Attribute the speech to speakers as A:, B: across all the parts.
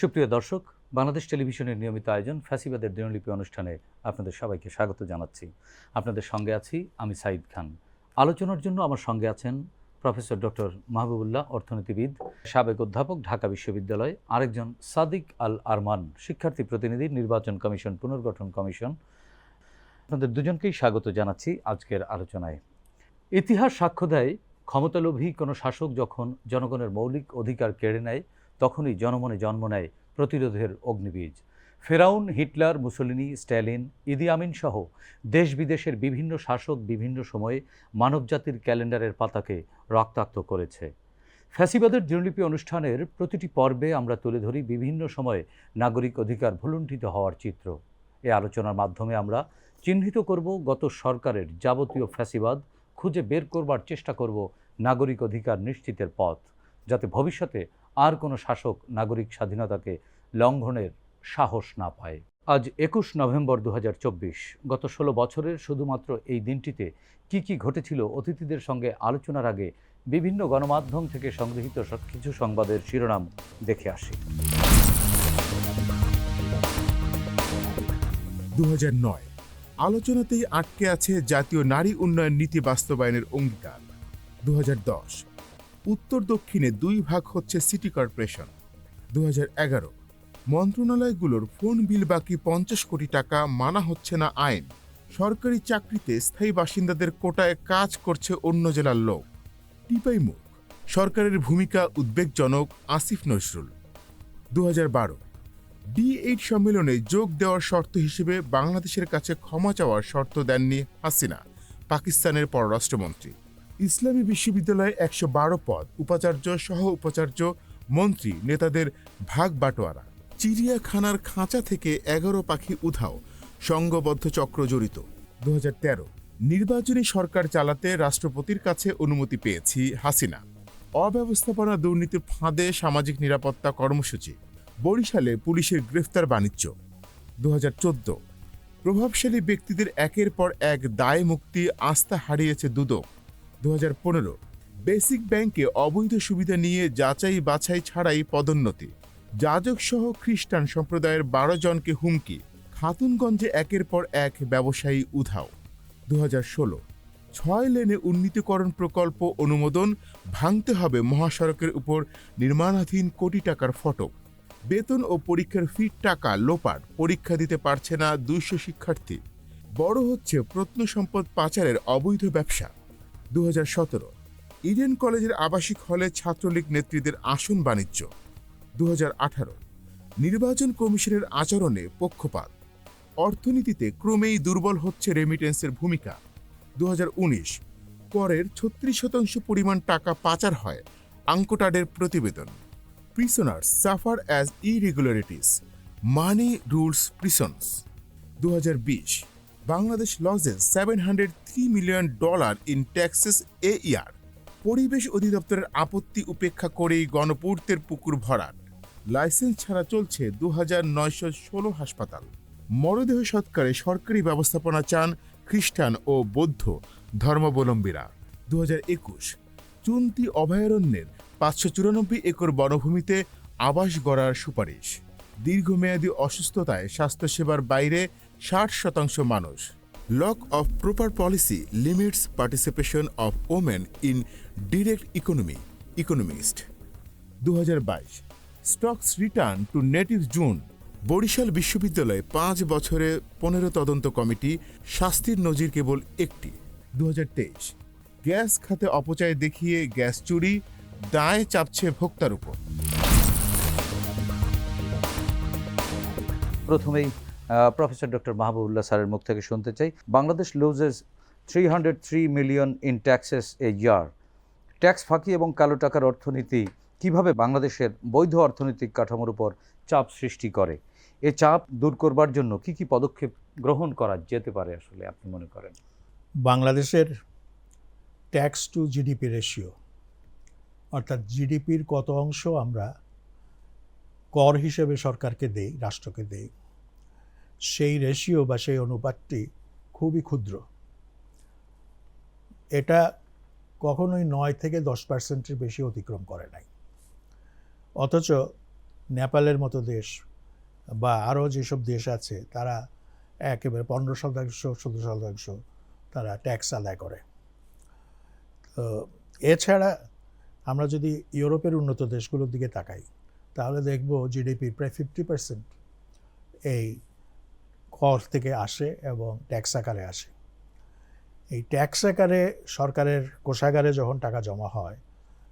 A: সুপ্রিয় দর্শক, বাংলাদেশ টেলিভিশনের নিয়মিত আয়োজন ফ্যাসিবাদের দিনলিপি অনুষ্ঠানে আপনাদের সবাইকে স্বাগত জানাচ্ছি। আপনাদের সঙ্গে আছি আমি সাইদ খান। আলোচনার জন্য আমার সঙ্গে আছেন প্রফেসর ডক্টর মাহবুবুল্লাহ, অর্থনীতিবিদ, সাবেক অধ্যাপক, ঢাকা বিশ্ববিদ্যালয়, আরেকজন সাদিক আল আরমান, শিক্ষার্থী প্রতিনিধি, নির্বাচন কমিশন, পুনর্গঠন কমিশন। আপনাদের দুজনকেই স্বাগত জানাচ্ছি আজকের আলোচনায়। ইতিহাস সাক্ষ্য দেয়, ক্ষমতালোভী কোনো শাসক যখন জনগণের মৌলিক অধিকার কেড়ে নেয় তখনই জনমনে জন্ম নেয় প্রতিরোধের অগ্নিবীজ। ফেরাউন, হিটলার, মুসলিনি, স্ট্যালিন, ইদি আমিন সহ দেশ বিদেশের বিভিন্ন শাসক বিভিন্ন সময়ে মানবজাতির ক্যালেন্ডারের পাতাকে রক্তাক্ত করেছে। ফ্যাসিবাদের দিনলিপি অনুষ্ঠানের প্রতিটি পর্বে আমরা তুলে ধরি বিভিন্ন সময়ে নাগরিক অধিকার ভুলুণ্ঠিত হওয়ার চিত্র। এ আলোচনার মাধ্যমে আমরা চিহ্নিত করব গত সরকারের যাবতীয় ফ্যাসিবাদ, খুঁজে বের করবার চেষ্টা করব নাগরিক অধিকার নিশ্চিতের পথ, যাতে ভবিষ্যতে আর কোনো শাসক নাগরিক স্বাধীনতাকে লঙ্ঘনের সাহস না পায়। আজ একুশ নভেম্বর দুহাজার চব্বিশ, গত ষোলো বছরের শুধুমাত্র এই দিনটিতে কি কি ঘটেছিল অতিথিদের সঙ্গে আলোচনার আগে বিভিন্ন গণমাধ্যম থেকে সংগৃহীত কিছু সংবাদের শিরোনাম দেখে আসি।
B: দুহাজার নয়, আলোচনাতেই আটকে আছে জাতীয় নারী উন্নয়ন নীতি বাস্তবায়নের অঙ্গীকার। দু উত্তর দক্ষিণে দুই ভাগ হচ্ছে সিটি কর্পোরেশন। দু এগারো, মন্ত্রণালয়গুলোর ফোন বিল বাকি পঞ্চাশ কোটি টাকা মানা হচ্ছে না আইন। সরকারি চাকরিতে স্থায়ী বাসিন্দাদের কোটায় কাজ করছে অন্য জেলার লোক। টিপাই মুখ, সরকারের ভূমিকা উদ্বেগজনক, আসিফ নজরুল। দু ডি এইট সম্মেলনে যোগ দেওয়ার শর্ত হিসেবে বাংলাদেশের কাছে ক্ষমা চাওয়ার শর্ত দেননি হাসিনা, পাকিস্তানের পররাষ্ট্রমন্ত্রী। ইসলামী বিশ্ববিদ্যালয়ে একশো বারো পদ, উপাচার্য সহ উপাচার্য মন্ত্রী নেতাদের ভাগ বাটোয়ারা। চিড়িয়াখানার খাঁচা থেকে এগারো পাখি উধাও সংঘবদ্ধ চক্র জড়িত। দুহাজার তেরো, নির্বাচনী সরকার চালাতে রাষ্ট্রপতির কাছে অনুমতি পেয়েছি হাসিনা। অব্যবস্থাপনা দুর্নীতির ফাঁদে সামাজিক নিরাপত্তা কর্মসূচি, বরিশালে পুলিশের গ্রেফতার বাণিজ্য। দু হাজার চোদ্দ, প্রভাবশালী ব্যক্তিদের একের পর এক দায় মুক্তি আস্থা হারিয়েছে দুদক। দু হাজার পনেরো। বেসিক ব্যাংকে অবৈধ সুবিধা নিয়ে যাচাই বাছাই ছাড়াই পদোন্নতি। যাজক সহ খ্রিস্টান সম্প্রদায়ের বারো জনকে হুমকি। খাতুনগঞ্জে একের পর এক ব্যবসায়ী উধাও। দু ছয় লেনে উন্নীতকরণ প্রকল্প অনুমোদন, ভাঙতে হবে মহাসড়কের উপর নির্মাণাধীন কোটি টাকার ফটক। বেতন ও পরীক্ষার ফির টাকা লোপাট, পরীক্ষা দিতে পারছে না দুইশো শিক্ষার্থী। বড় হচ্ছে প্রত্নসম্পদ পাচারের অবৈধ ব্যবসা। দুহাজার সতেরো। ইডেন কলেজের আবাসিক হলে ছাত্রলীগ নেত্রীদের আসন বাণিজ্য। দুহাজার আঠারো। নির্বাচন কমিশনের আচরণে পক্ষপাত। অর্থনীতিতে ক্রমেই দুর্বল হচ্ছে রেমিটেন্সের ভূমিকা। দু হাজার উনিশ। করের ছত্রিশ শতাংশ পরিমাণ টাকা পাচার হয় আঙ্কটাডের প্রতিবেদন। Prisoners suffer as irregularities. Money rules prisons. 2020 Bangladesh loses 703 million dollar in taxes a year. পরিবেশ অধিদপ্তরের আপত্তি উপেক্ষা করেই গণপূর্তের পুকুর ভরাট লাইসেন্স ছাড়া চলছে দু হাজার নয়শো ষোলো হাসপাতাল মরদেহ সৎকারে সরকারি ব্যবস্থাপনা চান খ্রিস্টান ও বৌদ্ধ ধর্মাবলম্বীরা দু হাজার একুশ চুন্তি অভয়ারণ্যের পাঁচশো চুরানব্বই একর বনভূমিতে আবাস গড়ার সুপারিশ দীর্ঘমেয়াদী অসুস্থতায় স্বাস্থ্যসেবার বাইরে ষাট শতাংশ মানুষ। Lack of proper policy limits participation of women in direct economy economist do stocks return to native June Barishal বিশ্ববিদ্যালয়ে পাঁচ বছরে পনেরো তদন্ত কমিটি, শাস্তির নজির কেবল একটি। দু হাজার তেইশ, গ্যাস খাতে অপচয় দেখিয়ে গ্যাস চুরি, দায় চাপছে ভোক্তার উপর।
A: প্রথমেই প্রফেসর ডক্টর মাহবুবুল্লাহ স্যারের মুখ থেকে শুনতে চাই। Bangladesh loses three hundred three million in taxes a year tax ফাঁকি এবং কালো টাকার অর্থনীতি কীভাবে বাংলাদেশের বৈধ অর্থনৈতিক কাঠামোর উপর চাপ সৃষ্টি করে? এ চাপ দূর করবার জন্য কি কি পদক্ষেপ গ্রহণ করা যেতে পারে আসলে আপনি মনে করেন?
C: বাংলাদেশের ট্যাক্স টু জিডিপি রেশিও অর্থাৎ জিডিপির কত অংশ আমরা কর হিসেবে সরকারকে দেই, রাষ্ট্রকে দেই সেই রেশিও বা সেই অনুপাতটি খুবই ক্ষুদ্র। এটা কখনোই নয় থেকে দশ পার্সেন্টের বেশি অতিক্রম করে নাই। অথচ নেপালের মতো দেশ বা আরও যেসব দেশ আছে, তারা একেবারে পনেরো শতাংশ, ষোলো শতাংশ তারা ট্যাক্স আদায় করে। তো এছাড়া আমরা যদি ইউরোপের উন্নত দেশগুলোর দিকে তাকাই, তাহলে দেখব জিডিপি প্রায় ফিফটি পার্সেন্ট এই কর থেকে আসে এবং ট্যাক্স আকারে আসে। এই ট্যাক্স আকারে সরকারের কোষাগারে যখন টাকা জমা হয়,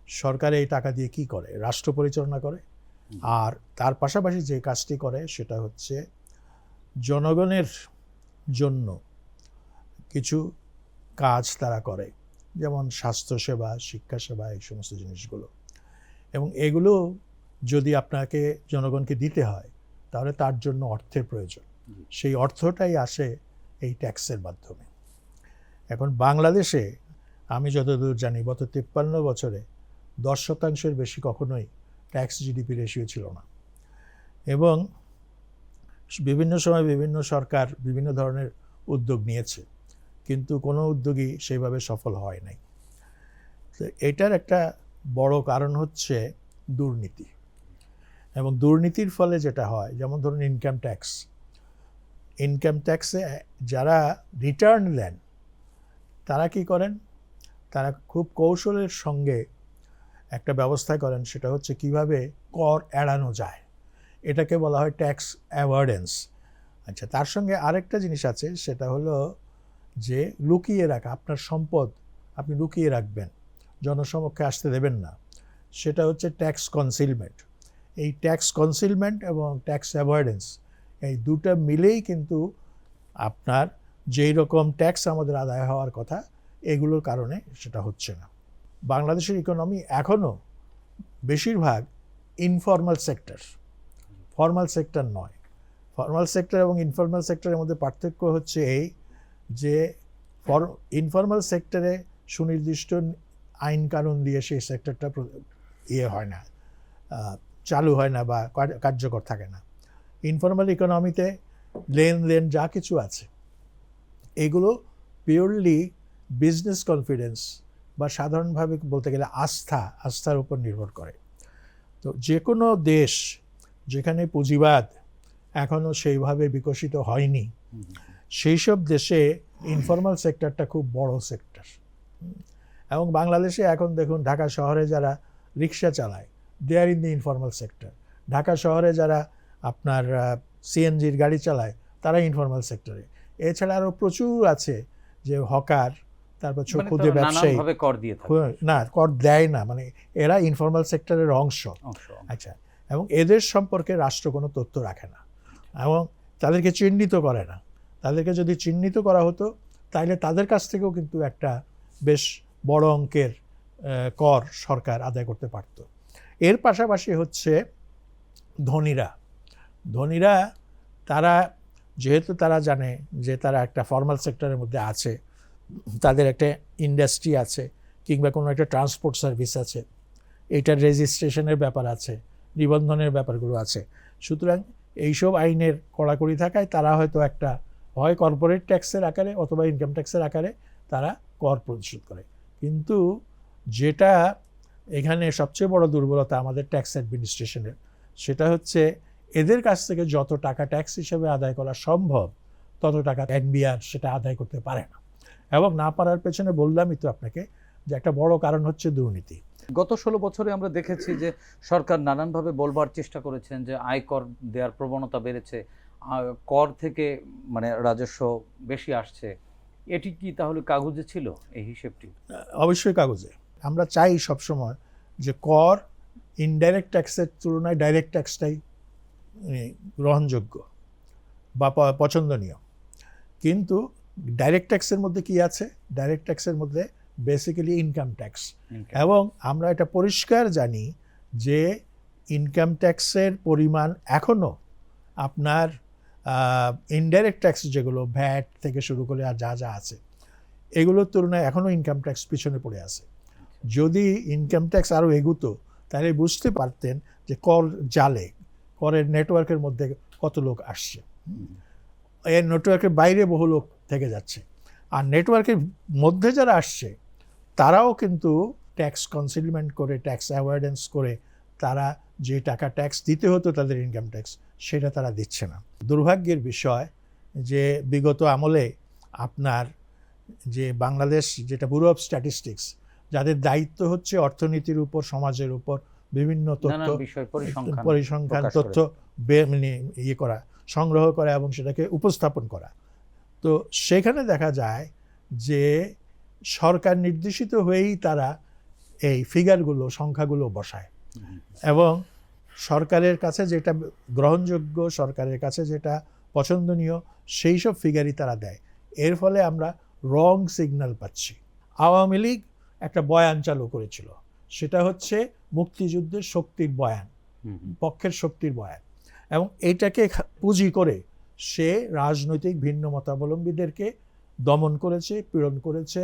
C: সরকার এই টাকা দিয়ে কি করে? রাষ্ট্র পরিচালনা করে। আর তার পাশাপাশি যে কাজটি করে সেটা হচ্ছে জনগণের জন্য কিছু কাজ তারা করে, যেমন স্বাস্থ্যসেবা, শিক্ষাসেবা, এই সমস্ত জিনিসগুলো। এবং এগুলো যদি আপনাকে জনগণকে দিতে হয়, তাহলে তার জন্য অর্থের প্রয়োজন। সেই অর্থটাই আসে এই ট্যাক্সের মাধ্যমে। এখন বাংলাদেশে আমি যতদূর জানি গত তিপ্পান্ন বছরে দশ শতাংশের বেশি কখনোই ট্যাক্স জিডিপি রেশিও ছিল না। এবং বিভিন্ন সময় বিভিন্ন সরকার বিভিন্ন ধরনের উদ্যোগ নিয়েছে, কিন্তু কোনো উদ্যোগই সেইভাবে সফল হয় নাই। তো এটার একটা বড় কারণ হচ্ছে দুর্নীতি। এবং দুর্নীতির ফলে যেটা হয়, যেমন ধরুন ইনকাম ট্যাক্স ইনকাম ট্যাক্সে যারা রিটার্ন দেন তারা কি করেন? তারা খুব কৌশলের সঙ্গে একটা ব্যবস্থা করেন, সেটা হচ্ছে কীভাবে কর এড়ানো যায়। এটাকে বলা হয় ট্যাক্স অ্যাভয়েডেন্স আচ্ছা তার সঙ্গে আরেকটা জিনিস আছে, সেটা হলো যে লুকিয়ে রাখা, আপনার সম্পদ আপনি লুকিয়ে রাখবেন, জনসমক্ষে আসতে দেবেন না। সেটা হচ্ছে ট্যাক্স কনসিলমেন্ট এই ট্যাক্স কনসিলমেন্ট এবং ট্যাক্স অ্যাভয়েডেন্স এই দুটো মিলেই কিন্তু আপনার যেই রকম ট্যাক্স আমাদের আদায় হওয়ার কথা, এগুলোর কারণে সেটা হচ্ছে না। বাংলাদেশের ইকোনমি এখনও বেশিরভাগ ইনফর্মাল সেক্টর ফর্মাল সেক্টর নয়। ফর্মাল সেক্টর এবং ইনফর্মাল সেক্টরের মধ্যে পার্থক্য হচ্ছে এই যে ফর ইনফর্মাল সেক্টরে সুনির্দিষ্ট আইন কানুন দিয়ে সেই সেক্টরটা ইয়ে হয় না চালু হয় না বা কার্যকর থাকে না। ইনফর্মাল ইকোনমিতে লেনদেন যা কিছু আছে, এগুলো পিওরলি বিজনেস কনফিডেন্স বা সাধারণভাবে বলতে গেলে আস্থা, আস্থার উপর নির্ভর করে। তো যে কোনো দেশ যেখানে পুঁজিবাদ এখনও সেইভাবে বিকশিত হয়নি সেই সব দেশে ইনফর্মাল সেক্টরটা খুব বড় সেক্টর এবং বাংলাদেশে এখন দেখুন ঢাকা শহরে যারা রিক্সা চালায় they are in the informal sector Dhaka শহরে যারা আপনার সিএনজির গাড়ি চালায় তারা ইনফর্মাল সেক্টরে এছাড়া আরও প্রচুর আছে যে হকার তারপর ছোট
A: মানে
C: ক্ষুদে ব্যবসায়ী।
A: কর দিয়ে
C: না কর দেয় না মানে এরা ইনফর্মাল সেক্টরের অংশ।
A: অংশ।
C: আচ্ছা এবং এদের সম্পর্কে রাষ্ট্র কোনো তথ্য রাখে না। এবং তাদেরকে চিহ্নিত করে না। তাদেরকে যদি চিহ্নিত করা হতো তাহলে তাদের কাছ থেকেও কিন্তু একটা বেশ বড় অঙ্কের কর সরকার আদায় করতে পারত। এর পাশাপাশি হচ্ছে ধনীরা। ধনীরা, তারা যেহেতু তারা জানে যে তারা একটা ফর্মাল সেক্টরের মধ্যে আছে, তাদের একটা ইন্ডাস্ট্রি আছে কিংবা কোনো একটা ট্রান্সপোর্ট সার্ভিস আছে, এটার রেজিস্ট্রেশনের ব্যাপার আছে, নিবন্ধনের ব্যাপারগুলো আছে। সুতরাং এইসব আইনের কড়াকড়ি থাকায় তারা হয়তো একটা হয় কর্পোরেট ট্যাক্সের আকারে অথবা ইনকাম ট্যাক্সের আকারে তারা কর পরিশোধ করে। কিন্তু যেটা এখানে সবচেয়ে বড় দুর্বলতা আমাদের ট্যাক্স অ্যাডমিনিস্ট্রেশনের সেটা হচ্ছে এদের কাছ থেকে যত টাকা ট্যাক্স হিসেবে আদায় করা সম্ভব তত টাকা এনবিআর সেটা আদায় করতে পারে না। এবং না পারার পেছনে বললামই তো আপনাকে যে একটা বড় কারণ হচ্ছে দুর্নীতি।
A: গত ষোলো বছরে আমরা দেখেছি যে সরকার নানানভাবে বলবার চেষ্টা করেছেন যে আয়কর দেওয়ার প্রবণতা বেড়েছে কর থেকে মানে রাজস্ব বেশি আসছে। এটি কি তাহলে কাগজে ছিল এই হিসেবটি?
C: অবশ্যই কাগজে। আমরা চাই সবসময় যে কর ইনডাইরেক্ট ট্যাক্সের তুলনায় ডাইরেক্ট ট্যাক্সটাই গ্রহণযোগ্য বা পছন্দনীয়। কিন্তু ডাইরেক্ট ট্যাক্সের মধ্যে কি আছে? ডাইরেক্ট ট্যাক্সের মধ্যে বেসিক্যালি ইনকাম ট্যাক্স এবং আমরা এটা পরিষ্কার জানি যে ইনকাম ট্যাক্সের পরিমাণ এখনও আপনার ইনডাইরেক্ট ট্যাক্স যেগুলো ভ্যাট থেকে শুরু করে আর যা যা আছে এগুলোর তুলনায় এখনও ইনকাম ট্যাক্স পিছনে পড়ে আছে। যদি ইনকাম ট্যাক্স আরও এগুতো তাহলে বুঝতে পারতেন যে কর জালে করের নেটওয়ার্কের মধ্যে কত লোক আসছে। এই নেটওয়ার্কের বাইরে বহু লোক থেকে যাচ্ছে। আর নেটওয়ার্কের মধ্যে যারা আসছে, তারাও কিন্তু ট্যাক্স কনসিলমেন্ট করে ট্যাক্স অ্যাভয়েডেন্স করে, তারা যে টাকা ট্যাক্স দিতে হতো তাদের ইনকাম ট্যাক্স সেটা তারা দিচ্ছে না। দুর্ভাগ্যের বিষয় যে বিগত আমলে আপনার যে বাংলাদেশ, যেটা ব্যুরো অফ স্ট্যাটিস্টিক্স যাদের দায়িত্ব হচ্ছে অর্থনীতির উপর, সমাজের উপর বিভিন্ন তথ্য
A: পরিসংখ্যান
C: তথ্য মানে ইয়ে করা সংগ্রহ করা এবং সেটাকে উপস্থাপন করা। তো সেখানে দেখা যায় যে সরকার নির্দেশিত হয়েই তারা এই ফিগারগুলো সংখ্যাগুলো বসায়। এবং সরকারের কাছে যেটা গ্রহণযোগ্য সরকারের কাছে যেটা পছন্দনীয় সেই সব ফিগারই তারা দেয়। এর ফলে আমরা রং সিগন্যাল পাচ্ছি। আওয়ামী লীগ একটা বয়ান চালু করেছিল। সেটা হচ্ছে মুক্তিযুদ্ধের শক্তির বয়ান। পক্ষের শক্তির বয়ান। এবং এইটাকে পুঁজি করে সে রাজনৈতিক ভিন্ন মতাবলম্বীদেরকে দমন করেছে পীড়ন করেছে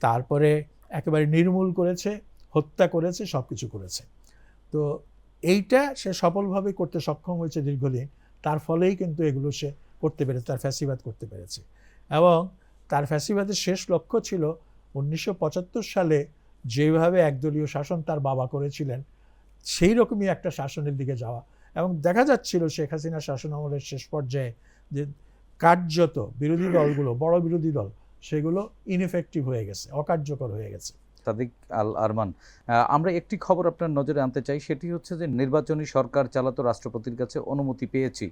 C: তারপরে একেবারে নির্মূল করেছে হত্যা করেছে সব কিছু করেছে। তো এইটা সে সফলভাবে করতে সক্ষম হয়েছে দীর্ঘদিন তার ফলেই কিন্তু এগুলো সে করতে পেরেছে তার ফ্যাসিবাদ করতে পেরেছে। এবং তার ফ্যাসিবাদের শেষ লক্ষ্য ছিল উনিশশো পঁচাত্তর সালে যেভাবে একদলীয় শাসন তার বাবা করেছিলেন সেই রকমই একটা শাসনের দিকে যাওয়া। এবং দেখা যাচ্ছিল শেখ হাসিনা শাসন আমলের শেষ পর্যায়ে যে কার্যত বিরোধী দলগুলো, বড় বিরোধী দল, সেগুলো ইনএফেক্টিভ হয়ে গেছে, অকার্যকর হয়ে গেছে।
A: সাদিক আল আরমান আমরা একটি খবর আপনার নজরে আনতে চাই, সেটি হচ্ছে যে নির্বাচনী সরকার চালাতো রাষ্ট্রপতির কাছে অনুমতি পেয়েছি।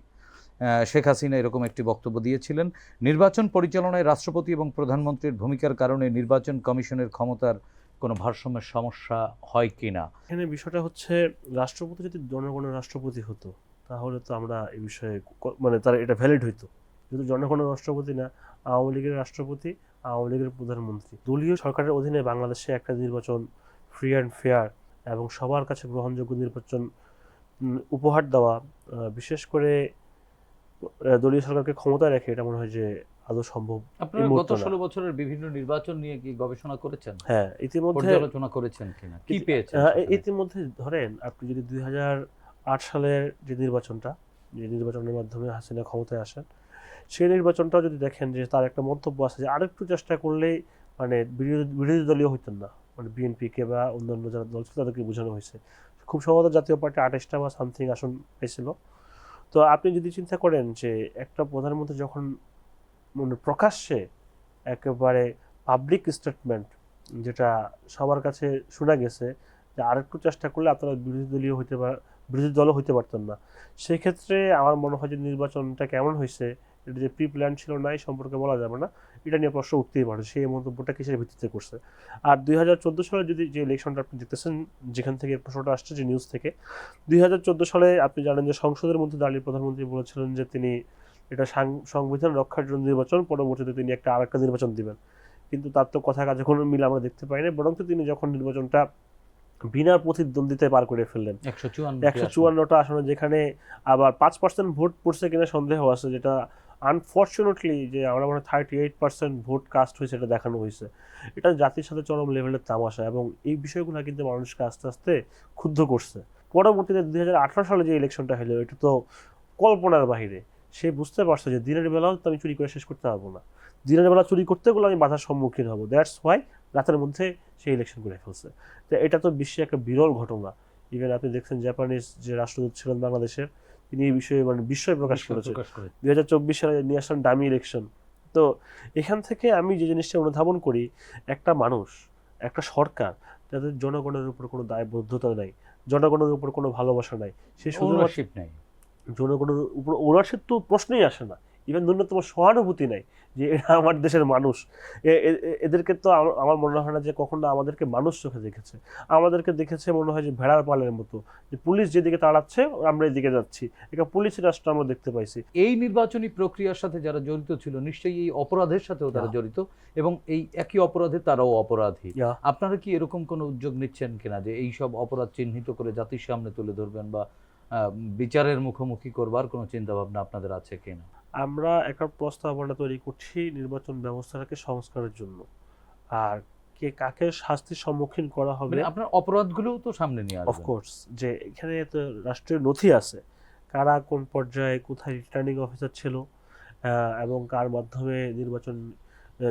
A: শেখ হাসিনা এরকম একটি বক্তব্য দিয়েছিলেন, নির্বাচন পরিচালনায় রাষ্ট্রপতি এবং প্রধানমন্ত্রীর ভূমিকার কারণে নির্বাচন কমিশনের ক্ষমতার কোনো ভারসাম্যের সমস্যা হয় কি না
D: এখানে বিষয়টা হচ্ছে, রাষ্ট্রপতি যদি জনগণের রাষ্ট্রপতি হতো, তাহলে তো আমরা এই বিষয়ে মানে তার এটা ভ্যালিড হইতো। যেহেতু জনগণের রাষ্ট্রপতি না, আওয়ামী লীগের রাষ্ট্রপতি, আওয়ামী লীগের প্রধানমন্ত্রী। দলীয় সরকারের অধীনে বাংলাদেশে একটা নির্বাচন ফ্রি অ্যান্ড ফেয়ার এবং সবার কাছে গ্রহণযোগ্য নির্বাচন উপহার দেওয়া বিশেষ করে দলীয় সরকারকে ক্ষমতায় রেখে এটা মনে হয় যে আদৌ সম্ভব
A: আপনারা গত
D: মুহূর্তে না।
A: ষোলো বছরের বিভিন্ন নির্বাচন নিয়ে কি গবেষণা করেছেন?
D: হ্যাঁ ইতিমধ্যে
A: পর্যালোচনা করেছেন কিনা? কি পেয়েছেন
D: ইতিমধ্যে ধরেন আপনি যদি দুই হাজার আট সালের যে নির্বাচনটা যে নির্বাচনের মাধ্যমে হাসিনা ক্ষমতায় আসেন সেই নির্বাচনটাও যদি দেখেন যে তার একটা মন্তব্য আছে যে আরেকটু চেষ্টা করলেই মানে বিরোধী বিরোধী দলীয় হইতেন না। মানে বিএনপিকে বা অন্যান্য যারা দল ছিল তাদেরকে বোঝানো হয়েছে। খুব সম্ভবত জাতীয় পার্টি আঠাশটা বা সামথিং আসন পেয়েছিল। তো আপনি যদি চিন্তা করেন যে একটা প্রধানমন্ত্রী যখন মানে প্রকাশ্যে একেবারে পাবলিক স্টেটমেন্ট যেটা সবার কাছে শোনা গেছে যে আরেকটু চেষ্টা করলে আপনারা বিরোধী দলীয় হইতে পার, বিরোধী দলও হইতে পারতেন না। সেক্ষেত্রে আমার মনে হয় যে নির্বাচনটা কেমন হয়েছে এটা যে প্রি প্ল্যান ছিল না এই সম্পর্কে বলা যাবে না, এটা নিয়ে প্রশ্ন উঠতেই পারে সেই মন্তব্যটা কিসের ভিত্তিতে করছে। আর দুই হাজার চোদ্দ সালে যদি যে ইলেকশনটা আপনি দেখতেছেন, যেখান থেকে প্রশ্নটা আসছে যে নিউজ থেকে, দুই হাজার চোদ্দ সালে আপনি জানেন যে সংসদের মধ্যে দাঁড়িয়ে প্রধানমন্ত্রী বলেছিলেন যে তিনি এটা সংবিধান রক্ষার জন্য নির্বাচন পরবর্তীতে তিনি একটা আরেকটা নির্বাচন দিবেন। কিন্তু তার তো কথা কাজে কোনো মিল আমরা দেখতে পাই না বরং তিনি যখন নির্বাচনটা বিনা প্রতিদ্বন্দ্বিতায় পার করে ফেললেন। একশো চুয়ান্নটা আসনে যেখানে আবার পাঁচ পার্সেন্ট ভোট পড়ছে কিনা সন্দেহ আছে যেটা আনফর্চুনেটলি যে আমরা মনে thirty eight percent vote cast হয়েছে এটা দেখানো হয়েছে। এটা জাতির সাথে চরম লেভেলের তামাশা এবং এই বিষয়গুলো কিন্তু মানুষকে আস্তে আস্তে ক্ষুব্ধ করছে। পরবর্তীতে দুই হাজার আঠারো সালে যে ইলেকশনটা হলো এটা তো কল্পনার বাহিরে। সে বুঝতে পারছে যে দিনের বেলাও তো আমি চুরি করে শেষ করতে পারব না। দিনের বেলা চুরি করতে গেলে আমি বাধার সম্মুখীন হব। দ্যাটস ওয়াই রাতের মধ্যে সে ইলেকশন করে ফেলছে। তো এটা তো বিশ্বে একটা বিরল ঘটনা। ইভেন আপনি দেখছেন জাপানিজ যে রাষ্ট্রদূত ছিলেন বাংলাদেশের তিনি এই বিষয়ে মানে বিস্ময় প্রকাশ করেছেন দুই হাজার চব্বিশ সালে নিয়ে আসলেন ডামি ইলেকশন তো এখান থেকে আমি যে জিনিসটা অনুধাবন করি একটা মানুষ একটা সরকার যাদের জনগণের উপর কোনো দায়বদ্ধতা নাই জনগণের উপর কোনো ভালোবাসা নাই। সে
A: শুধু নেই।
D: জনগণের উপর ওনারশিপ তো প্রশ্নই আসে না। ইভেন ন্যূনতম সহানুভূতি নাই যে এরা আমার দেশের মানুষ। এদেরকে তো আমার- মনে হয় না যে কখনো আমাদেরকে মানুষ চোখে দেখেছে। আমাদেরকে দেখেছে মনে হয় যে ভেড়ার পালের মতো। যে পুলিশ যেদিকে তাড়াচ্ছে আমরা এদিকে যাচ্ছি। এটা পুলিশের রাষ্ট্র আমরা দেখতে পাইছি।
A: এই নির্বাচনী প্রক্রিয়ার সাথে যারা জড়িত ছিল নিশ্চয়ই এই অপরাধের সাথেও তারা জড়িত। এবং এই একই অপরাধে তারাও অপরাধী। আপনারা কি এরকম কোনো উদ্যোগ নিচ্ছেন কিনা যে এই সব অপরাধ চিহ্নিত করে জাতির সামনে তুলে ধরবেন বা বিচারের মুখোমুখি করবার কোনো চিন্তা ভাবনা আপনাদের আছে কিনা?
D: আমরা একটা প্রস্তাবনা তৈরি করছি নির্বাচন ব্যবস্থাটাকে সংস্কারের জন্য। আর কে কাকে শাস্তির সম্মুখীন করা হবে
A: মানে আপনার অপরাধগুলোও তো সামনে নিয়ে
D: অফকোর্স যে এখানে তো রাষ্ট্রের নথি আছে কারা কোন পর্যায়ে কোথায় রিটার্নিং অফিসার ছিল এবং কার মাধ্যমে নির্বাচন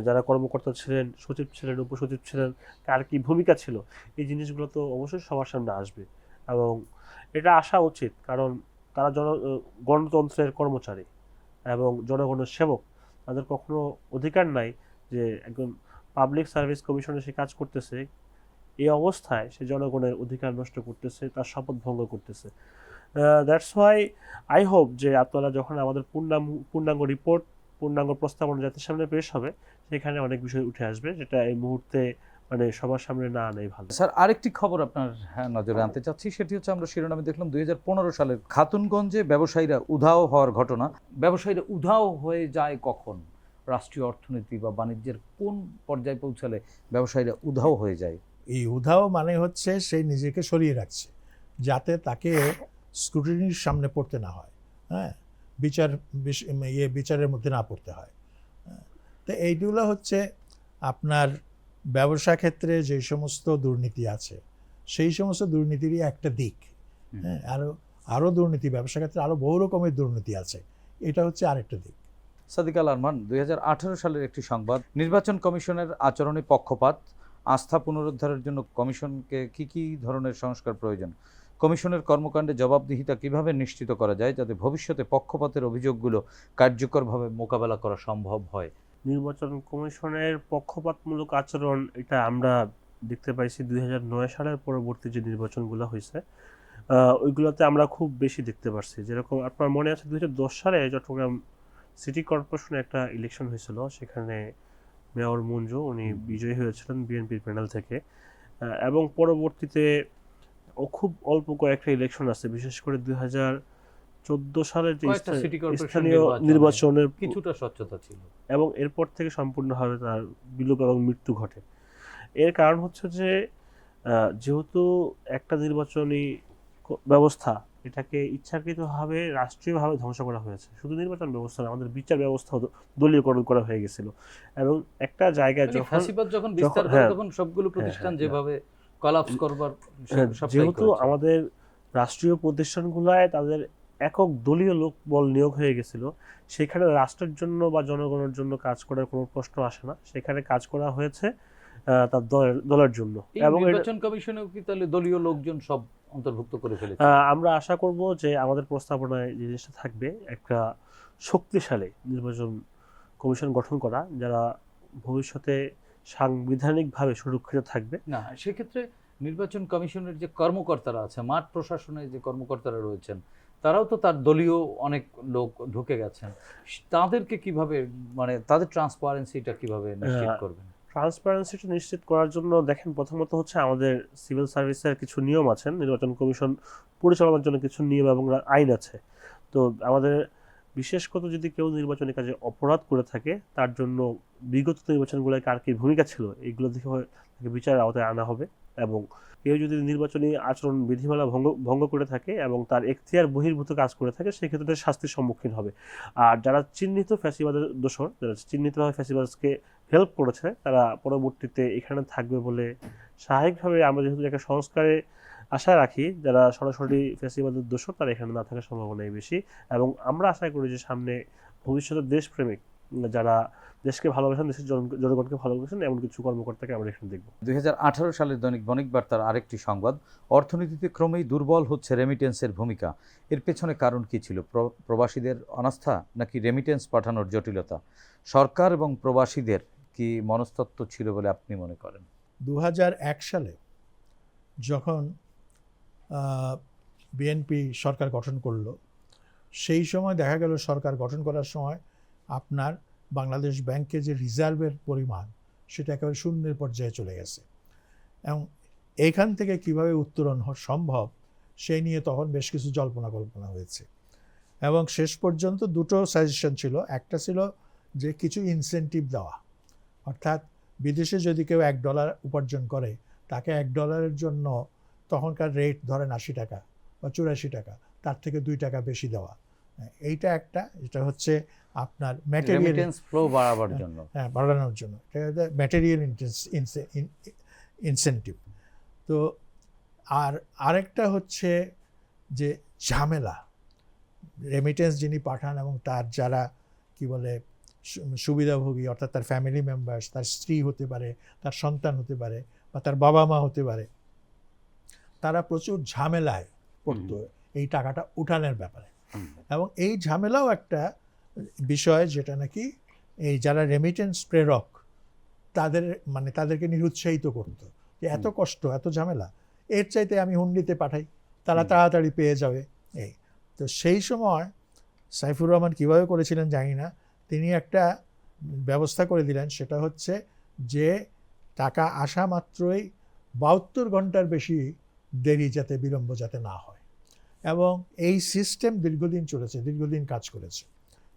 D: যারা কর্মকর্তা ছিলেন সচিব ছিলেন উপসচিব ছিলেন কার কি ভূমিকা ছিল এই জিনিসগুলো তো অবশ্যই সবার সামনে আসবে। এবং এটা আসা উচিত, কারণ তারা জন গণতন্ত্রের কর্মচারী এবং জনগণের সেবক। তাদের কখনো অধিকার নাই যে একজন পাবলিক সার্ভিস কমিশনে সে কাজ করতেছে, এই অবস্থায় সে জনগণের অধিকার নষ্ট করতেছে, তার শপথ ভঙ্গ করতেছে। দ্যাটস ওয়াই আই হোপ যে আপনারা যখন আমাদের পূর্ণাঙ্গ পূর্ণাঙ্গ রিপোর্ট পূর্ণাঙ্গ প্রস্তাবনা জাতির সামনে পেশ হবে, সেখানে অনেক বিষয় উঠে আসবে, যেটা এই মুহূর্তে মানে সবার সামনে না আনাই ভালো।
A: স্যার আরেকটি খবর আপনার হ্যাঁ, নজরে আনতে চাচ্ছি সেটি হচ্ছে আমরা শিরোনামে দেখলাম দু হাজার পনেরো সালের খাতুনগঞ্জে ব্যবসায়ীরা উধাও হওয়ার ঘটনা। ব্যবসায়ীরা উধাও হয়ে যায় কখন? রাষ্ট্রীয় অর্থনীতি বা বাণিজ্যের কোন পর্যায়ে পৌঁছালে ব্যবসায়ীরা উধাও হয়ে যায়?
C: এই উধাও মানে হচ্ছে সে নিজেকে সরিয়ে রাখছে যাতে তাকে স্ক্রুটিনির সামনে পড়তে না হয় হ্যাঁ বিচার ইয়ে বিচারের মধ্যে না পড়তে হয় হ্যাঁ। তো এইগুলো হচ্ছে আপনার ব্যবসা ক্ষেত্রে যে সমস্ত দুর্নীতি আছে সেই সমস্ত দুর্নীতিরই একটা দিক। হ্যাঁ আরও আরও দুর্নীতি ব্যবসা ক্ষেত্রে আরও বহু রকমের দুর্নীতি আছে। এটা হচ্ছে আরেকটা দিক।
A: সাদিক আল আরমান দু হাজার আঠারো সালের একটি সংবাদ নির্বাচন কমিশনের আচরণে পক্ষপাত আস্থা পুনরুদ্ধারের জন্য কমিশনকে কি কি ধরনের সংস্কার প্রয়োজন কমিশনের কর্মকাণ্ডে জবাবদিহিতা কীভাবে নিশ্চিত করা যায় যাতে ভবিষ্যতে পক্ষপাতের অভিযোগগুলো কার্যকরভাবে মোকাবেলা করা সম্ভব হয়?
D: নির্বাচন কমিশনের পক্ষপাতমূলক আচরণ এটা আমরা দেখতে পাইছি দুই হাজার নয় সালের পরবর্তী যে নির্বাচনগুলো হয়েছে ওইগুলোতে আমরা খুব বেশি দেখতে পারছি। যেরকম আপনার মনে আছে দুই হাজার দশ সালে চট্টগ্রাম সিটি কর্পোরেশনে একটা ইলেকশন হয়েছিল সেখানে মেয়র মঞ্জু উনি বিজয়ী হয়েছিলেন বিএনপির প্যানেল থেকে। এবং পরবর্তীতে ও খুব অল্প কয়েকটা ইলেকশন আছে বিশেষ করে দুই হাজার চোদ্দ সালের যে স্থানীয়- নির্বাচনের
A: কিছুটা স্বচ্ছতা ছিল।
D: এবং এরপর থেকে সম্পূর্ণভাবে তার বিলোপ এবং মৃত্যু ঘটে। এর কারণ হচ্ছে যে যেহেতু একটা নির্বাচনী ব্যবস্থা এটাকে ইচ্ছাকৃতভাবে রাষ্ট্রীয়ভাবে ধ্বংস করা হয়েছে শুধু নির্বাচন ব্যবস্থা না আমাদের বিচার ব্যবস্থা দলীয়করণ করা হয়ে গেছিল। এবং একটা জায়গায়
A: মানে
D: যখন
A: যখন বিস্তার করে
D: হ্যাঁ।
A: তখন সবগুলো প্রতিষ্ঠান
D: হ্যাঁ,
A: যেভাবে কলাপস করবার
D: হ্যাঁ, যেহেতু আমাদের রাষ্ট্রীয় প্রতিষ্ঠানগুলায় তাদের একক দলীয় লোক বল নিয়োগ হয়ে গেছিল। সেখানে রাষ্ট্রের জন্য বা জনগণের জন্য কাজ করার কোনো প্রশ্ন আসে না। সেখানে কাজ করা হয়েছে তার দলের দলের জন্য। এবং
A: নির্বাচন কমিশনেও কি তাহলে দলীয় লোকজন সব অন্তর্ভুক্ত করে ফেলেছে?
D: আমরা আশা করব যে আমাদের প্রস্তাবনায় জিনিসটা থাকবে একটা শক্তিশালী নির্বাচন কমিশন গঠন করা যারা ভবিষ্যতে সাংবিধানিকভাবে সুরক্ষিত থাকবে।
A: না সেক্ষেত্রে নির্বাচন কমিশনের যে কর্মকর্তারা আছে মাঠ প্রশাসনের যে কর্মকর্তারা রয়েছেন তারাও তো তার দলীয় অনেক লোক ঢুকে গেছেন। তাদেরকে কীভাবে মানে তাদের ট্রান্সপারেন্সিটা কীভাবে নিশ্চিত করবেন?
D: ট্রান্সপারেন্সিটা নিশ্চিত করার জন্য দেখেন প্রথমত হচ্ছে আমাদের সিভিল সার্ভিসের কিছু নিয়ম আছে নির্বাচন কমিশন পরিচালনার জন্য কিছু নিয়ম এবং আইন আছে। তো আমাদের বিশেষ করে যদি কেউ নির্বাচনী কাজে অপরাধ করে থাকে, তার জন্য বিগত নির্বাচনগুলোয় কার কি ভূমিকা ছিল, এগুলো দেখে তাকে বিচারের আওতায় আনা হবে এবং কেউ যদি নির্বাচনী আচরণ বিধিমালা ভঙ্গ ভঙ্গ করে থাকে এবং তার এখতিয়ার বহির্ভূত কাজ করে থাকে, সেক্ষেত্রে তার শাস্তির সম্মুখীন হবে। আর যারা চিহ্নিত ফ্যাসিবাদের দোষর, যারা চিহ্নিতভাবে ফ্যাসিবাদকে হেল্প করেছে, তারা পরবর্তীতে এখানে থাকবে বলে স্বাভাবিকভাবে আমরা যেহেতু একটা সংস্কারে আশা রাখি যারা সরাসরি ফ্যাসিবাদের দোষর তারা এখানে না থাকার সম্ভাবনাই বেশি। এবং আমরা আশা করি যে সামনে ভবিষ্যতে দেশপ্রেমিক যারা দেশকে ভালোবাসেন দেশের জন- জনগণকে ভালোবাসেন এমন কিছু কর্মকর্তাকে আমরা এখানে দেখব।
A: দুই সালের দৈনিক বণিক বার্তার আরেকটি সংবাদ অর্থনীতিতে ক্রমেই দুর্বল হচ্ছে রেমিটেন্সের ভূমিকা। এর পেছনে কারণ কি ছিল? প্র- প্রবাসীদের অনাস্থা নাকি রেমিটেন্স পাঠানোর জটিলতা? সরকার এবং প্রবাসীদের কি মনস্তত্ত্ব ছিল বলে আপনি মনে করেন?
C: দু এক সালে যখন বিএনপি সরকার গঠন করল। সেই সময় দেখা গেল সরকার গঠন করার সময় আপনার বাংলাদেশ ব্যাংকে যে রিজার্ভের পরিমাণ, সেটা একেবারে শূন্যের পর্যায়ে চলে গেছে। এবং এখান থেকে কীভাবে উত্তরণ সম্ভব, সেই নিয়ে তখন বেশ কিছু জল্পনা কল্পনা হয়েছে। এবং শেষ পর্যন্ত দুটো সাজেশন ছিল। একটা ছিল যে কিছু ইনসেন্টিভ দেওয়া। অর্থাৎ বিদেশে যদি কেউ এক ডলার উপার্জন করে, তাকে এক ডলারের জন্য তখনকার রেট ধরেন আশি টাকা বা চুরাশি টাকা তার থেকে দুই টাকা বেশি দেওয়া। হ্যাঁ, এইটা একটা এটা হচ্ছে আপনার ম্যাটেরিয়াল
A: ফ্লো বাড়াবার জন্য।
C: হ্যাঁ বাড়ানোর জন্য। এটা ম্যাটেরিয়াল ইনসেন্টিভ তো আর আরেকটা হচ্ছে যে ঝামেলা। রেমিটেন্স যিনি পাঠান এবং তার যারা কি বলে সুবিধাভোগী অর্থাৎ তার ফ্যামিলি মেম্বার্স তার স্ত্রী হতে পারে তার সন্তান হতে পারে বা তার বাবা মা হতে পারে তারা প্রচুর ঝামেলায় পড়তো এই টাকাটা উঠানের ব্যাপারে। এবং এই ঝামেলাও একটা বিষয় যেটা নাকি এই যারা রেমিটেন্স প্রেরক তাদের মানে তাদেরকে নিরুৎসাহিত করতো যে এত কষ্ট এত ঝামেলা এর চাইতে আমি হুন্ডিতে পাঠাই তারা তাড়াতাড়ি পেয়ে যাবে এই। তো সেই সময় সাইফুর রহমান কীভাবে করেছিলেন জানি না তিনি একটা ব্যবস্থা করে দিলেন সেটা হচ্ছে যে টাকা আসা মাত্রই বাহাত্তর ঘণ্টার বেশি দেরি যাতে বিলম্ব যাতে না হয়। এবং এই সিস্টেম দীর্ঘদিন চলেছে দীর্ঘদিন কাজ করেছে।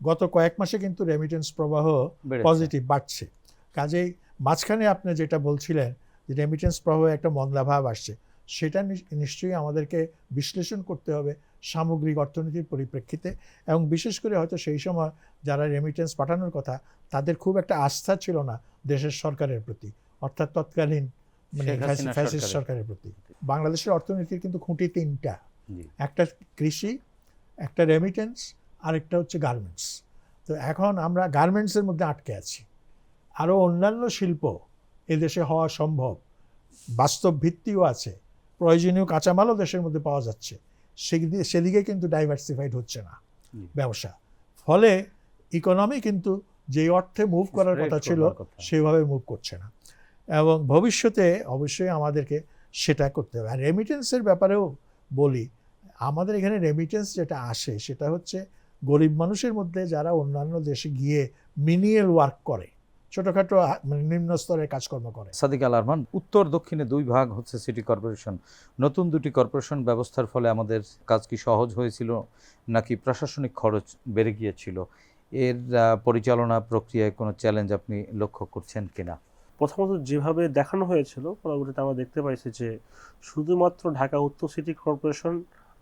C: গত কয়েক মাসে কিন্তু রেমিটেন্স প্রবাহ পজিটিভ বাড়ছে। কাজেই মাঝখানে আপনি যেটা বলছিলেন যে রেমিটেন্স প্রবাহে একটা মন্দাভাব আসছে সেটা নিশ- নিশ্চয়ই আমাদেরকে বিশ্লেষণ করতে হবে সামগ্রিক অর্থনীতির পরিপ্রেক্ষিতে এবং বিশেষ করে হয়তো সেই সময় যারা রেমিটেন্স পাঠানোর কথা তাদের খুব একটা আস্থা ছিল না দেশের সরকারের প্রতি। অর্থাৎ তৎকালীন মানে ফ্যাসিস্ট
A: সরকারের।
C: প্রতি। বাংলাদেশের অর্থনীতির কিন্তু খুঁটি তিনটা। একটা কৃষি একটা রেমিটেন্স আরেকটা হচ্ছে গার্মেন্টস তো এখন আমরা গার্মেন্টসের মধ্যে আটকে আছি। আরও অন্যান্য শিল্প এদেশে হওয়া সম্ভব। বাস্তব ভিত্তিও আছে। প্রয়োজনীয় কাঁচামালও দেশের মধ্যে পাওয়া যাচ্ছে। সেদিকে সেদিকে কিন্তু ডাইভার্সিফাইড হচ্ছে না ব্যবসা। ফলে ইকোনমি কিন্তু যে অর্থে মুভ করার কথা ছিল সেভাবে মুভ করছে না। এবং ভবিষ্যতে অবশ্যই আমাদেরকে সেটা করতে হবে। আর রেমিটেন্সের ব্যাপারেও বলি, আমাদের এখানে রেমিটেন্স যেটা আসে সেটা হচ্ছে গরিব মানুষের মধ্যে যারা অন্যান্য দেশে গিয়ে মিনিয়াল ওয়ার্ক করে, ছোটোখাটো মানে নিম্ন স্তরের কাজকর্ম করে।
A: সাদিক আল আরমান উত্তর দক্ষিণে দুই ভাগ হচ্ছে সিটি কর্পোরেশন নতুন দুটি কর্পোরেশন ব্যবস্থার ফলে আমাদের কাজ কি সহজ হয়েছিল নাকি প্রশাসনিক খরচ বেড়ে গিয়েছিল? এর পরিচালনা প্রক্রিয়ায় কোনো চ্যালেঞ্জ আপনি লক্ষ্য করছেন কিনা?
D: প্রথমত যেভাবে দেখানো হয়েছিল, পরবর্তীতে আমরা দেখতে পাইছি যে শুধুমাত্র ঢাকা উত্তর সিটি কর্পোরেশন,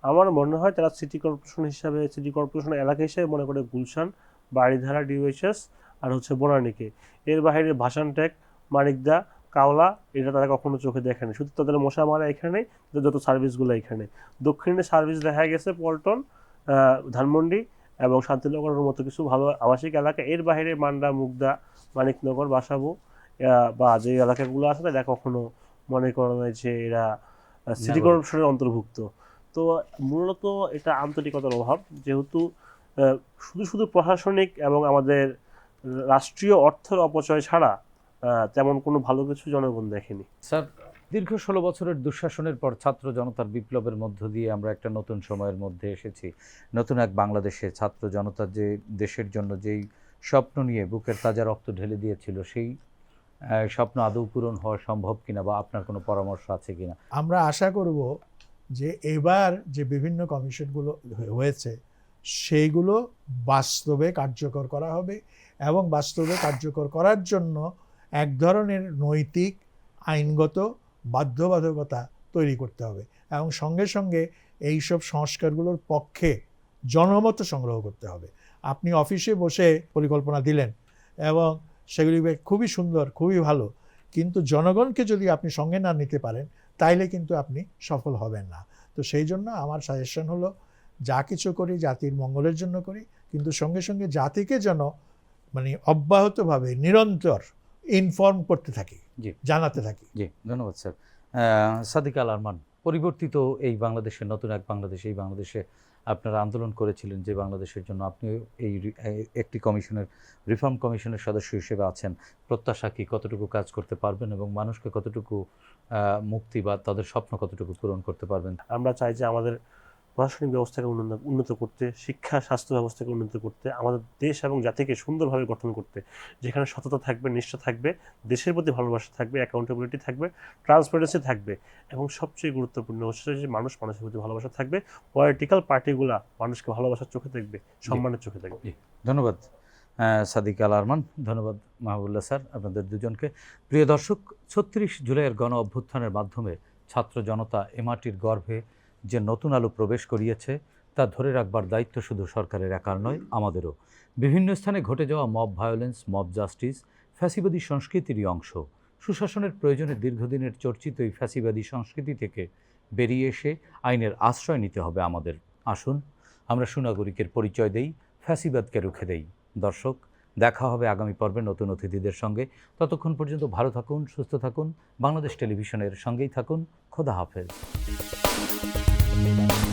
D: আমার মনে হয় তারা সিটি কর্পোরেশন হিসাবে, সিটি কর্পোরেশন এলাকা হিসেবে মনে করে গুলশান বাড়িধারা ডিওএইচএস আর হচ্ছে বনানীকে। এর বাইরে ভাসানটেক মানিকদা, কাওলা, এটা তারা কখনো চোখে দেখেনি। শুধু তাদের মশা মারা এখানে যত সার্ভিসগুলো এখানে। দক্ষিণে সার্ভিস দেখা গেছে পল্টন ধানমন্ডি এবং শান্তিনগরের মতো কিছু ভালো আবাসিক এলাকা। এর বাইরে মান্ডা, মুগদা, মানিকনগর, বাসাবো বা যে এলাকাগুলো আছে তারা কখনো মনে করে না যে এরা সিটি। কর্পোরেশনের অন্তর্ভুক্ত। তো মূলত এটা আন্তরিকতার অভাব যেহেতু শুধু শুধু প্রশাসনিক এবং আমাদের রাষ্ট্রীয় অর্থের অপচয় ছাড়া তেমন কোনো ভালো কিছু জনগণ দেখেনি।
A: স্যার দীর্ঘ ষোলো বছরের দুঃশাসনের পর ছাত্র জনতার বিপ্লবের মধ্য দিয়ে আমরা একটা নতুন সময়ের মধ্যে এসেছি। নতুন এক বাংলাদেশে ছাত্র জনতা যে দেশের জন্য যেই স্বপ্ন নিয়ে বুকের তাজা রক্ত ঢেলে দিয়েছিল সেই স্বপ্ন আদৌ পূরণ হওয়া সম্ভব কিনা বা আপনার কোনো পরামর্শ আছে কিনা?
C: আমরা আশা করব যে এবার যে বিভিন্ন কমিশনগুলো হয়েছে, সেইগুলো বাস্তবে কার্যকর করা হবে এবং বাস্তবে কার্যকর করার জন্য এক ধরনের নৈতিক, আইনগত বাধ্যবাধকতা তৈরি করতে হবে এবং সঙ্গে সঙ্গে এইসব সংস্কারগুলোর পক্ষে জনমত সংগ্রহ করতে হবে। আপনি অফিসে বসে পরিকল্পনা দিলেন এবং সেগুলি খুবই সুন্দর খুবই ভালো। কিন্তু জনগণকে যদি আপনি সঙ্গে না নিতে পারেন তাইলে কিন্তু আপনি সফল হবেন না। তো সেই জন্য আমার সাজেশন হলো যা কিছু করি জাতির মঙ্গলের জন্য করি কিন্তু সঙ্গে সঙ্গে জাতিকে যেন মানে অব্যাহতভাবে নিরন্তর ইনফর্ম করতে থাকি। জানাতে থাকি।
A: জি ধন্যবাদ স্যার। সাদিক আল আরমান পরিবর্তিত এই বাংলাদেশে নতুন এক বাংলাদেশ এই বাংলাদেশে আপনারা আন্দোলন করেছিলেন যে বাংলাদেশের জন্য আপনি এই একটি কমিশনের, রিফর্ম কমিশনের সদস্য হিসেবে আছেন, প্রত্যাশা কি কতটুকু কাজ করতে পারবেন এবং মানুষকে কতটুকু মুক্তি বা তাদের স্বপ্ন কতটুকু পূরণ করতে পারবেন?
D: আমরা চাই যে আমাদের প্রশাসনিক ব্যবস্থাকে উন্নত উন্নত করতে শিক্ষা স্বাস্থ্য ব্যবস্থাকে উন্নত করতে আমাদের দেশ এবং জাতিকে সুন্দরভাবে গঠন করতে। যেখানে সততা থাকবে নিষ্ঠা থাকবে দেশের প্রতি ভালোবাসা থাকবে অ্যাকাউন্টেবিলিটি থাকবে ট্রান্সপারেন্সি থাকবে এবং সবচেয়ে গুরুত্বপূর্ণ হচ্ছে যে মানুষ মানুষের প্রতি ভালোবাসা থাকবে পলিটিক্যাল পার্টিগুলা মানুষকে ভালোবাসার চোখে দেখবে সম্মানের চোখে দেখবে।
A: ধন্যবাদ সাদিক আল আরমান ধন্যবাদ মাহবুল্লাহ স্যার আপনাদের দুজনকে। প্রিয় দর্শক ছত্রিশ জুলাইয়ের গণ অভ্যুত্থানের মাধ্যমে ছাত্র জনতা এ মাটির গর্ভে যে নতুন আলো প্রবেশ করিয়েছে, তা ধরে রাখবার দায়িত্ব শুধু সরকারের একার নয়, আমাদেরও। বিভিন্ন স্থানে ঘটে যাওয়া মব ভায়োলেন্স, মব জাস্টিস, ফ্যাসিবাদী সংস্কৃতিরই অংশ। সুশাসনের প্রয়োজনে দীর্ঘদিনের চর্চিত এই ফ্যাসিবাদী সংস্কৃতি থেকে বেরিয়ে এসে আইনের আশ্রয় নিতে হবে আমাদের। আসুন, আমরা সুনাগরিকের পরিচয় দেই, ফ্যাসিবাদকে রুখে দেই। দর্শক, দেখা হবে আগামী পর্বে নতুন অতিথিদের সঙ্গে। ততক্ষণ পর্যন্ত ভালো থাকুন, সুস্থ থাকুন, বাংলাদেশ টেলিভিশনের সঙ্গেই থাকুন। খোদা হাফেজ। Thank you.